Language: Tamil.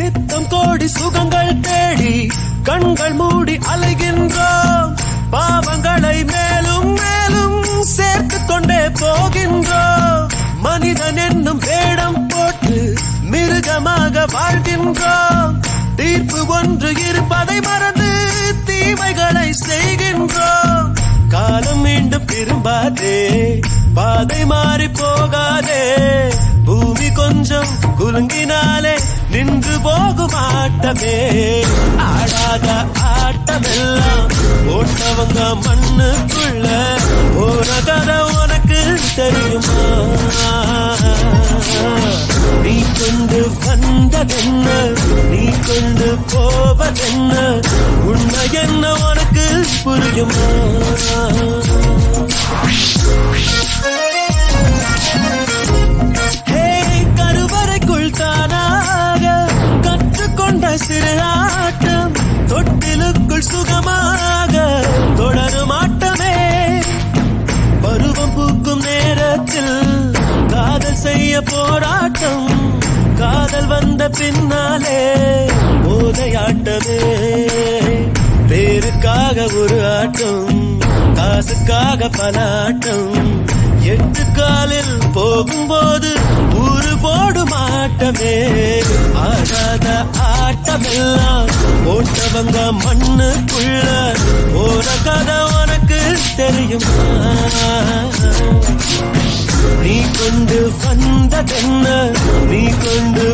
நித்தம் கோடி சுகங்கள் தேடி கண்கள் மூடி அலைகின்றோம். பாவங்களை மேலும் மேலும் சேர்த்து கொண்டே போகின்றோம். மனிதன் என்னும் வேடம் போட்டு மிருகமாக வாழ்கின்றோம். தீர்ப்பு ஒன்று இருப்பதை மறந்து தீமைகளை செய்கின்றோம். காலம் மீண்டும் திரும்பாதே பாதை மாறி போகாதே. பூமி கொஞ்சம் குலுங்கினாலே நின்று போகும் ஆட்டமே ஆடாத ஆட்டமெல்லாம் போட்டவங்க மண்ணுக்குள்ள. போன கதை உனக்கு தெரியுமா? நீ கொண்டு வந்ததென்ன? நீ கொண்டு போவதென்ன? உண்மை என்ன உனக்கு புரியுமா? தொட்டிலுக்குள் தொடரும் ஆட்டமே. பருவம் பூக்கும் நேரத்தில் காதல் செய்ய போராட்டம். காதல் வந்த பின்னாலே போதையாட்டமே. பேருக்காக ஒரு ஆட்டம் காசுக்காக பல ஆட்டம். எட்டு காலில் போகும்போது ஊரு போடும் ஆட்டமே. ஆடாத ஆட்டமெல்லாம் வந்த மண்ணுக்குள்ள போற கதை உனக்கு தெரியுமா? நீ கொண்டு வந்ததென்ன? நீ கொண்டு